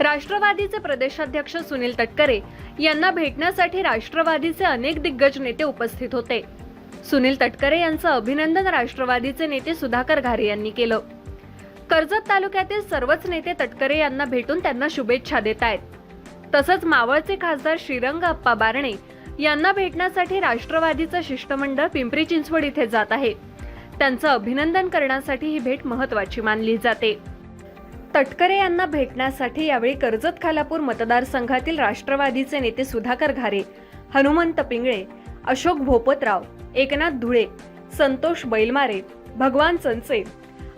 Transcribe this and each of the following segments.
राष्ट्रवादीचे प्रदेशाध्यक्ष सुनील तटकरे यांना भेटण्यासाठी राष्ट्रवादीचे अनेक दिग्गज नेते उपस्थित होते. सुनील तटकरे यांचं अभिनंदन राष्ट्रवादीचे नेते सुधाकर घारे यांनी केलं. कर्जत तालुक्यातील सर्वच नेते तटकरे यांना भेटून त्यांना शुभेच्छा देत आहेत. तसंच मावळचे खासदार श्रीरंग अप्पा बारणे यांना भेटण्यासाठी राष्ट्रवादीचं शिष्टमंडळ पिंपरी चिंचवड इथे जात आहे. त्यांचं अभिनंदन करण्यासाठी ही भेट महत्वाची मानली जाते. तटकरे यांना भेटण्यासाठी यावेळी कर्जत खालापूर मतदारसंघातील राष्ट्रवादीचे नेते सुधाकर घारे हनुमंत पिंगळे अशोक भोपतराव एकनाथ धुळे संतोष बैलमारे भगवान चंचे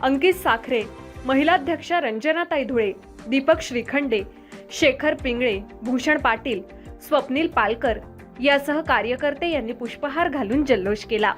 अंकित साखरे महिलाध्यक्षा रंजनाताई धुळे दीपक श्रीखंडे शेखर पिंगळे भूषण पाटील स्वप्नील पालकर यासह कार्यकर्ते यांनी पुष्पहार घालून जल्लोष केला.